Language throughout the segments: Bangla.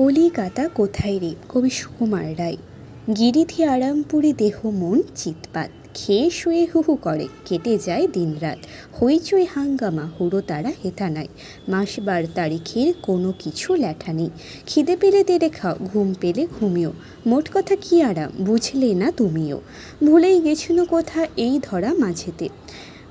কলিকাতা কোথায় রে? কবি সুকুমার রায়। গিরিধি আরামপুরি দেহ মন চিৎপাত। খেয়ে শুয়ে হুহু করে। কেটে যায় দিনরাত হইচই হাঙ্গামা হুড়ো তারা হেথা নাই। মাস বার তারিখের কোনো কিছু লেঠা নেই। খিদে পেলে তেড়ে খাও, ঘুম পেলে ঘুমিও। মোট কথা কি আরাম? বুঝলে না তুমিও। ভুলেই গেছিনো কোথা এই ধরা মাঝেতে।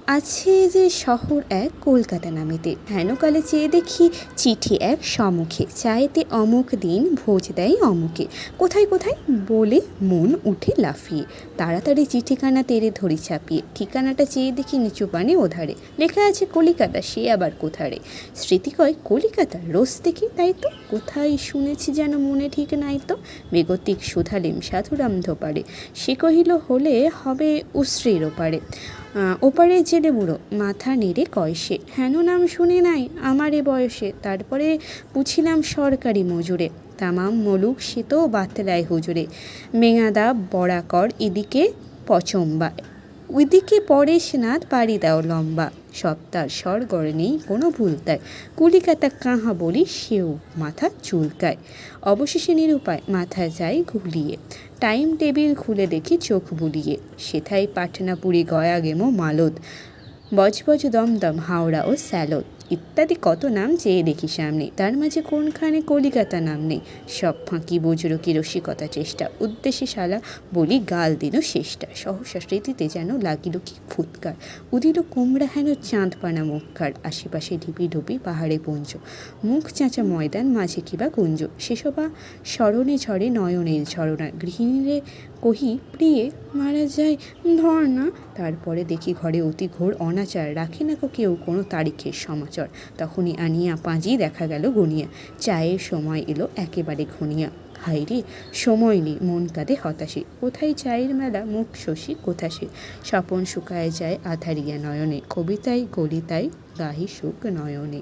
আছে যে শহর এক কলকাতা নামেতে। হেনকালে চেয়ে দেখি চিঠি এক সমুখে। চাইতে অমুক দিন ভোজ দেয় অমুকে। কোথায় কোথায়? বলে মন উঠে লাফিয়ে। তাড়াতাড়ি চিঠিখানা তেড়ে ধরি চাপিয়ে। ঠিকানাটা চেয়ে দেখি নিচু পানে ওধারে। লেখা আছে কলিকাতা, সে আবার কোথারে? স্মৃতি কয়, কলিকাতা? রোজ দেখি, তাই তো? কোথায় শুনেছি যেন মনে ঠিক নাই তো? বেগতিক সুধালিম সাধুরাম ধোপারে সে কহিল, হলে হবে উশ্রীর ওপারে ওপারে জেলে বুড়ো, মাথা নেড়ে কয়সে হেন নাম শুনে নাই আমার এ বয়সে, তারপরে পুছিলাম সরকারি মজুরে, তামাম মলুক সে তো বাতলায় হুজুরে, মেঙাদা, বড়াকর, এদিকে পচম্বা ওইদিকে পরেশনাথ পাড়ি দাও লম্বা। সপ্তাহ স্বরগড় নেই কোনো ভুল তাই। কলিকাতা কাহা বলি সেও মাথা চুলকায়। অবশেষে নিরুপায় মাথা যায় ঘুলিয়ে। টাইম টেবিল খুলে দেখি চোখ বুলিয়ে। সেথায় পাটনাপুরি গয়া গেমো মালদ। বজবজ দমদম, হাওড়া ও স্যালদ। ইত্যাদি কত নাম চেয়ে দেখি সামনে। তার মাঝে কোনখানে কলিকাতা নাম নেই। সব ফাঁকি বজ্র কি রসিকতা চেষ্টা উদ্দেশ্যে শালা বলি গাল দিল শেষটা। সহসা স্মৃতিতে যেন লাগিল কি ফুৎকার। উদিল কুমড়া হেন চাঁদ পানা মুখকার আশেপাশে ঢিপি ঢুপি পাহাড়ে পুঞ্জ। মুখ চাঁচা ময়দান, মাঝে কিবা কুঞ্জ। সেসবা স্মরণে ঝরে নয়নের ঝরনা। গৃহিণীরে কহি, প্রিয়ে মারা যায়, ধর না। তারপরে দেখি ঘরে অতি ঘোর অনাচার, রাখে না কেউ কোনো তারিখের সমাচার। তখনই আনিয়া পাঁজি দেখা গেল গনিয়া। চায়ের সময় এলো একেবারে ঘনিয়া। হাই রে, সময় নেই, মন কাঁদে হতাশে। কোথায় চায়ের মেলা, মুখ শশী কোথাসে? স্বপন শুকায় যায় আধারিয়া নয়নে, কবিতায় গলিতায় গাহি সুখ নয়নে।